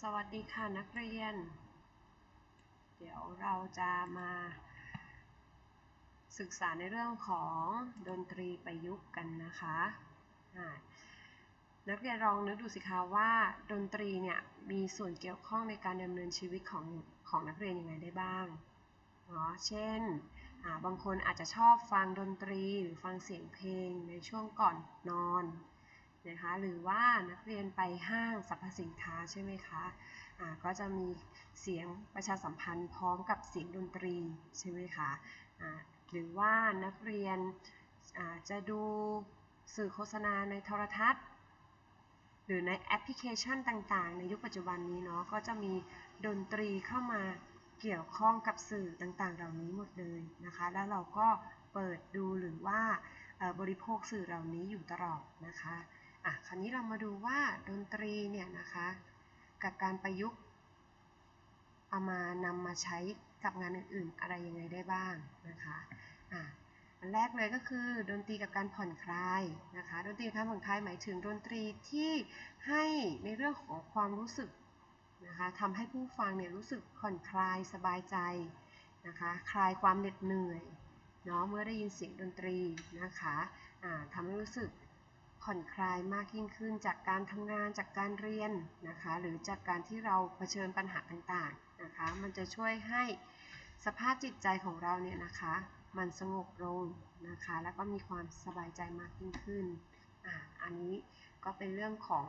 สวัสดีค่ะนักเรียน เดี๋ยวเราจะมาศึกษาในเรื่องของดนตรีประยุกต์กันนะคะนักเรียนลองนึกดูสิคะว่าดนตรีเนี่ยมีส่วนเกี่ยวข้องในการดำเนินชีวิตของของนักเรียนยังไงได้บ้างเนาะเช่น บางคนอาจจะชอบฟังดนตรีหรือฟังเสียงเพลงในช่วงก่อนนอน นะคะหรือว่านักเรียนไปห้างสรรพสินค้าใช่ไหมคะอ่าก็จะมีเสียงประชาสัมพันธ์พร้อมกับเสียงดนตรีใช่ไหมคะอ่าหรือว่านักเรียนจะดูสื่อโฆษณาในโทรทัศน์ หรือในแอปพลิเคชันต่างๆ ในยุคปัจจุบันนี้เนาะก็จะมีดนตรีเข้ามาเกี่ยวข้องกับสื่อต่างๆ เหล่านี้หมดเลยนะคะ แล้วเราก็เปิดดูหรือว่าบริโภคสื่อเหล่านี้อยู่ตลอดนะคะ อะคราวนี้เรามาดูว่าดนตรีเนี่ยนะคะ กับการประยุกต์เอามานำมาใช้กับงานอื่นๆ อะไรยังไงได้บ้างนะคะอะอันแรกเลยก็คือดนตรีกับการผ่อนคลายนะคะดนตรีการผ่อนคลายหมายถึงดนตรีที่ให้ในเรื่องของความรู้สึกนะคะทำให้ผู้ฟังเนี่ยรู้สึกผ่อนคลายสบายใจนะคะคลายความเหน็ดเหนื่อยเนาะเมื่อได้ยินเสียงดนตรีนะคะทำให้รู้สึก ผ่อนคลายมากยิ่งขึ้นจากการทำงานจากการเรียนนะคะ หรือจากการที่เราเผชิญปัญหาต่างๆนะคะ มันจะช่วยให้สภาพจิตใจของเราเนี่ยนะคะ มันสงบลงนะคะ แล้วก็มีความสบายใจมากยิ่งขึ้นอ่าอันนี้ก็เป็นเรื่องของ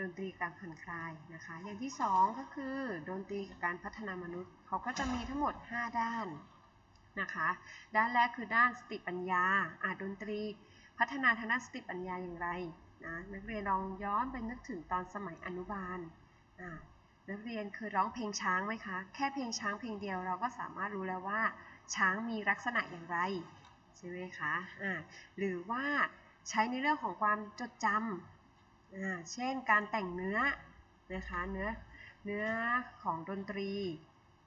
ดนตรีการผ่อนคลายนะคะ อย่างที่สองก็คือดนตรีกับการพัฒนามนุษย์เขาก็จะมีทั้งหมด 5 ด้านนะคะ ด้านแรกคือด้านสติปัญญาอ่าดนตรี พัฒนาทางด้านสติปัญญาอย่างไรนะนักเรียนลองย้อนไปนึกถึงตอนสมัยอนุบาลนักเรียนเคยร้องเพลงช้างไหมคะ แค่เพลงช้างเพลงเดียวเราก็สามารถรู้แล้วว่า ช้างมีลักษณะอย่างไรใช่ไหมคะอ่าหรือว่าใช้ในเรื่องของความจดจำเช่นการแต่งเนื้อนะคะเนื้อเนื้อของดนตรี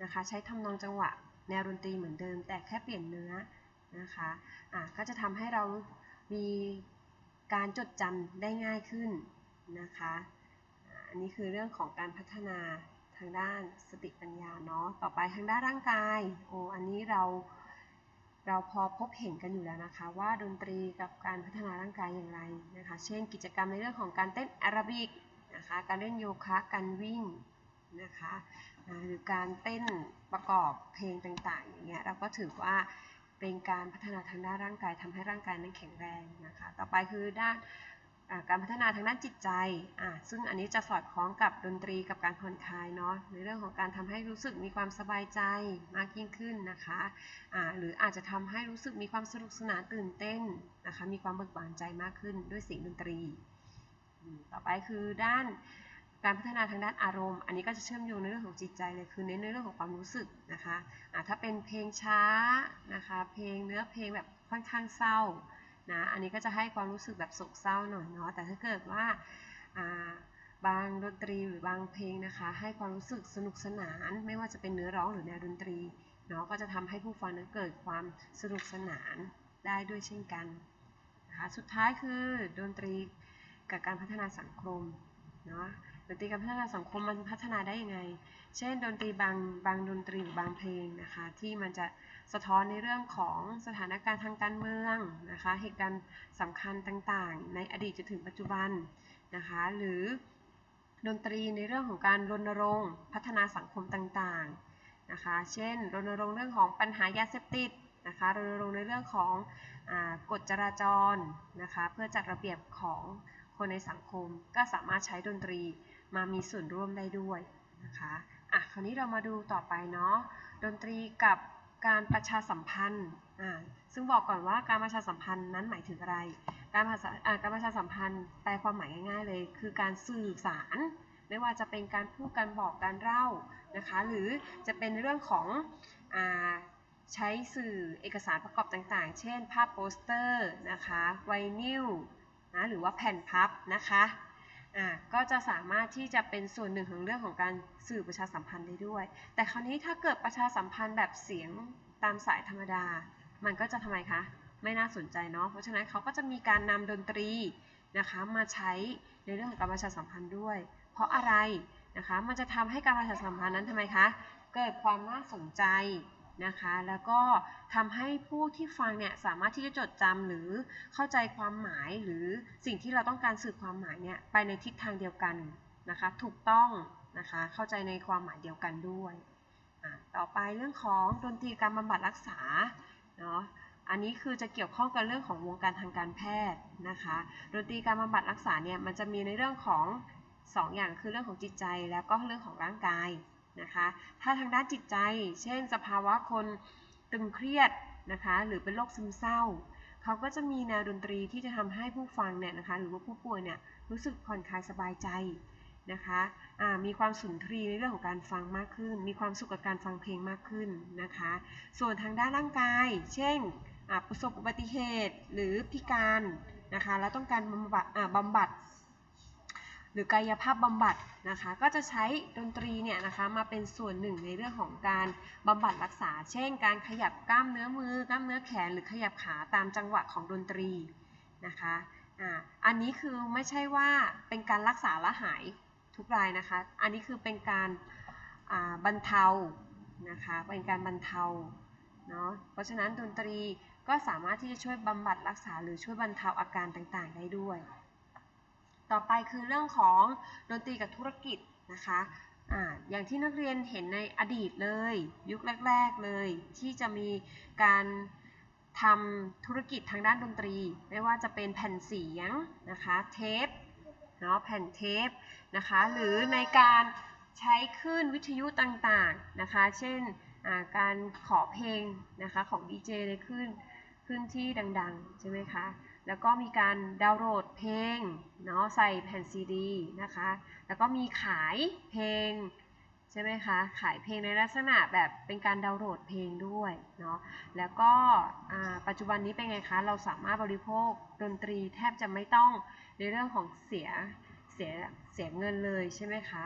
นะคะใช้ทำนองจังหวะแนวดนตรีเหมือนเดิม แต่แค่เปลี่ยนเนื้อนะคะอ่าก็จะทำให้เรา มีการจดจำได้ง่ายขึ้นนะคะ อันนี้คือเรื่องของการพัฒนาทางด้านสติปัญญาเนาะ ต่อไปทางด้านร่างกาย โอ้ อันนี้เราเราพอพบเห็นกันอยู่แล้วนะคะ ว่าดนตรีกับการพัฒนาร่างกายอย่างไรนะคะ เช่น กิจกรรมในเรื่องของการเต้นแอโรบิกนะคะ การเล่นโยคะ การวิ่งนะคะ หรือการเต้นประกอบเพลงต่างๆอย่างเงี้ย เราก็ถือว่า เป็นการพัฒนาทางด้านร่างกายทำให้ร่างกายนั้นแข็งแรงนะคะ ต่อไปคือด้านการพัฒนาทางด้านจิตใจอ่าซึ่งอันนี้จะสอดคล้องกับดนตรีกับการผ่อนคลายเนาะ ในเรื่องของการทำให้รู้สึกมีความสบายใจมากยิ่งขึ้นนะคะอ่าหรืออาจจะทำให้รู้สึกมีความสนุกสนานตื่นเต้นนะคะ มีความเบิกบานใจมากขึ้นด้วยเสียงดนตรี ต่อไปคือด้าน การพัฒนาทางด้านอารมณ์ อันนี้ก็จะเชื่อมโยงในเรื่องของจิตใจเลยคือเน้นในเรื่องของความรู้สึกนะคะอ่าถ้าเป็นเพลงช้านะคะ เพลงเนื้อเพลงแบบค่อนข้างเศร้านะ อันนี้ก็จะให้ความรู้สึกแบบโศกเศร้าหน่อยเนาะ แต่ถ้าเกิดว่าบางดนตรีหรือบางเพลงนะคะ ให้ความรู้สึกสนุกสนาน ไม่ว่าจะเป็นเนื้อร้องหรือแนวดนตรีเนาะ ก็จะทำให้ผู้ฟังนั้นเกิดความสนุกสนานได้ด้วยเช่นกันนะคะ สุดท้ายคือดนตรีกับการพัฒนาสังคมเนาะ นตรีการพัฒนาสังคมมันพัฒนาได้ยังไง เช่น ดนตรีบางบางดนตรีหรือบางเพลงนะคะที่มันจะสะท้อนในเรื่องของสถานการณ์ทางการเมืองนะคะเหตุการณ์สำคัญต่างๆ ในอดีตจนถึงปัจจุบันนะคะหรือดนตรีในเรื่องของการรณรงค์พัฒนาสังคมต่างๆนะคะเช่น รณรงค์เรื่องของปัญหายาเสพติดนะคะรณรงค์ในเรื่องของอกฎจราจรนะคะเพื่อจัดระเบียบของคนในสังคมก็สามารถใช้ดนตรี มามีส่วนร่วมได้ด้วยนะคะอะคราวนี้เรามาดูต่อไปเนาะดนตรีกับการประชาสัมพันธ์อ่าซึ่งบอกก่อนว่าการประชาสัมพันธ์นั้นหมายถึงอะไร การภาษาอ่าการประชาสัมพันธ์แปลความหมายง่าย ๆ เลย คือการสื่อสาร ไม่ว่าจะเป็นการพูดการบอกการเล่านะคะหรือจะเป็นเรื่องของอ่าใช้สื่อเอกสารประกอบต่างๆ เช่น ภาพโปสเตอร์นะคะไวนิลนะหรือว่าแผ่นพับนะคะ ก็จะสามารถที่จะเป็นส่วนหนึ่งของเรื่องของการสื่อประชาสัมพันธ์ได้ด้วย แต่คราวนี้ถ้าเกิดประชาสัมพันธ์แบบเสียงตามสายธรรมดา มันก็จะทำไมคะ ไม่น่าสนใจเนาะ เพราะฉะนั้นเขาก็จะมีการนำดนตรีนะคะมาใช้ในเรื่องของการประชาสัมพันธ์ด้วย เพราะอะไรนะคะ มันจะทำให้การประชาสัมพันธ์นั้นทำไมคะ เกิดความน่าสนใจ นะคะ แล้วก็ทำให้ผู้ที่ฟังเนี่ยสามารถที่จะจดจำหรือเข้าใจความหมายหรือสิ่งที่เราต้องการสื่อความหมายเนี่ยไปในทิศทางเดียวกันนะคะ ถูกต้องนะคะเข้าใจในความหมายเดียวกันด้วยต่อไปเรื่องของดนตรีการบำบัดรักษาเนาะอันนี้คือจะเกี่ยวข้องกับเรื่องของวงการทางการแพทย์นะคะดนตรีการบำบัดรักษาเนี่ยมันจะมีในเรื่องของสองอย่างคือเรื่องของจิตใจแล้วก็เรื่องของร่างกาย นะคะ ถ้าทางด้านจิตใจ เช่น สภาวะคนตึงเครียดนะคะ หรือเป็นโรคซึมเศร้า เขาก็จะมีแนวดนตรีที่จะทำให้ผู้ฟังเนี่ยนะคะ หรือว่าผู้ป่วยเนี่ยรู้สึกผ่อนคลายสบายใจนะคะะมีความสุนทรีในเรื่องของการฟังมากขึ้น มีความสุขกับการฟังเพลงมากขึ้นนะคะ ส่วนทางด้านร่างกาย เช่นประสบอุบัติเหตุหรือพิการนะคะ แล้วต้องการบำบัดบำบัด หรือกายภาพบำบัดนะคะ ก็จะใช้ดนตรีเนี่ยนะคะมาเป็นส่วนหนึ่งในเรื่องของการบำบัดรักษา เช่น การขยับกล้ามเนื้อมือกล้ามเนื้อแขนหรือขยับขาตามจังหวะของดนตรีนะคะอันนี้คือไม่ใช่ว่าเป็นการรักษาละหายทุกรายนะคะ อันนี้คือเป็นการบรรเทานะคะ เป็นการบรรเทาเนาะ เพราะฉะนั้นดนตรีก็สามารถที่จะช่วยบำบัดรักษาหรือช่วยบรรเทาอาการต่างๆ ได้ด้วย ต่อไปคือเรื่องของดนตรีกับธุรกิจนะคะออย่างที่นักเรียนเห็นในอดีตเลย ยุคแรก ๆเลย ที่จะมีการทำธุรกิจทางด้านดนตรี ไม่ว่าจะเป็นแผ่นเสียงนะคะเทปเนาะแผ่นเทปนะคะหรือในการใช้คลื่นวิทยุต่างๆนะคะ เช่นการขอเพลงนะคะของดีเจในคลื่น คลื่นที่ดังๆ ใช่ไหมคะ แล้วก็มีการดาวน์โหลดเพลงเนาะใส่แผ่นซีดีนะคะ แล้วก็มีขายเพลงใช่ไหมคะ ขายเพลงในลักษณะแบบเป็นการดาวน์โหลดเพลงด้วยเนาะ แล้วก็ปัจจุบันนี้เป็นไงคะ เราสามารถบริโภคดนตรีแทบจะไม่ต้องในเรื่องของเสียเสียเสียเงินเลยใช่ไหมคะ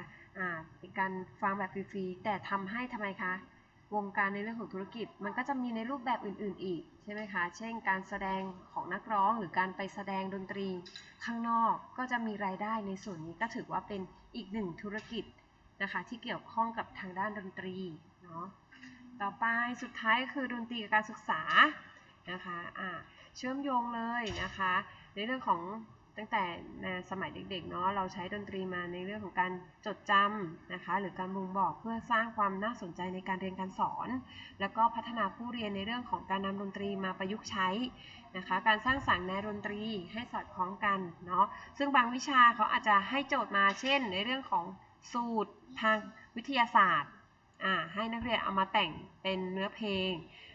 เป็นการฟังแบบฟรีๆ แต่ทำให้ทำไมคะ วงการในเรื่องของธุรกิจ มันก็จะมีในรูปแบบอื่น ๆ อีกใช่ไหมคะ เช่น การแสดงของนักร้องหรือการไปแสดงดนตรีข้างนอกก็จะมีรายได้ในส่วนนี้ก็ถือว่าเป็นอีกหนึ่งธุรกิจนะคะที่เกี่ยวข้องกับทางด้านดนตรีเนาะ ต่อไปสุดท้ายคือดนตรีกับการศึกษานะคะะเชื่อมโยงเลยนะคะ ในเรื่องของ ตั้งแต่ในสมัยเด็กๆเนาะเราใช้ดนตรีมาในเรื่องของการจดจำนะคะหรือการบ่งบอกเพื่อสร้างความน่าสนใจในการเรียนการสอน แล้วก็พัฒนาผู้เรียนในเรื่องของการนำดนตรีมาประยุกต์ใช้นะคะการสร้างสรรค์ในดนตรีให้สอดคล้องกันเนาะซึ่งบางวิชาเขาอาจจะให้โจทย์มาเช่น ในเรื่องของสูตรทางวิทยาศาสตร์อ่าให้นักเรียนเอามาแต่งเป็นเนื้อเพลง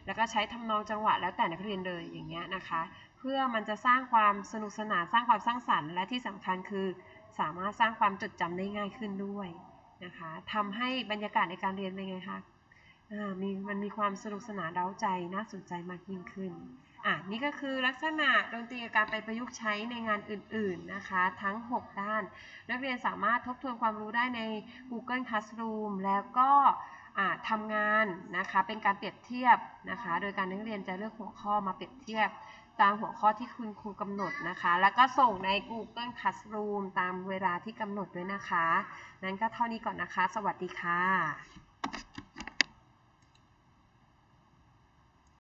แล้วก็ใช้ทำนองจังหวะแล้วแต่นักเรียนเลยอย่างเงี้ยนะคะ พื่อมันจะสร้างความสนุกสนานสร้างความสร้างสรรค์ และที่สำคัญคือสามารถสร้างความจดจำได้ง่ายขึ้นด้วยนะคะทำให้บรรยากาศในการเรียนเป็นไงคะมีมันมีความสนุกสนานเร้าใจน่าสนใจมากยิ่งขึ้นอะนี่ก็คือลักษณะดนตรีการไปประยุกต์ใช้ในงานอื่นๆนะคะ ทั้ง 6 ด้าน นักเรียนสามารถทบทวนความรู้ได้ใน Google Classroom แล้วก็ทำงานนะคะเป็นการเปรียบเทียบนะคะ โดยการนักเรียนจะเลือกหัวข้อมาเปรียบเทียบ ตามหัวข้อที่คุณครูกำหนดนะคะ แล้วก็ส่งใน Google Classroom ตามเวลาที่กำหนดด้วยนะคะ นั้นก็เท่านี้ก่อนนะคะ สวัสดีค่ะ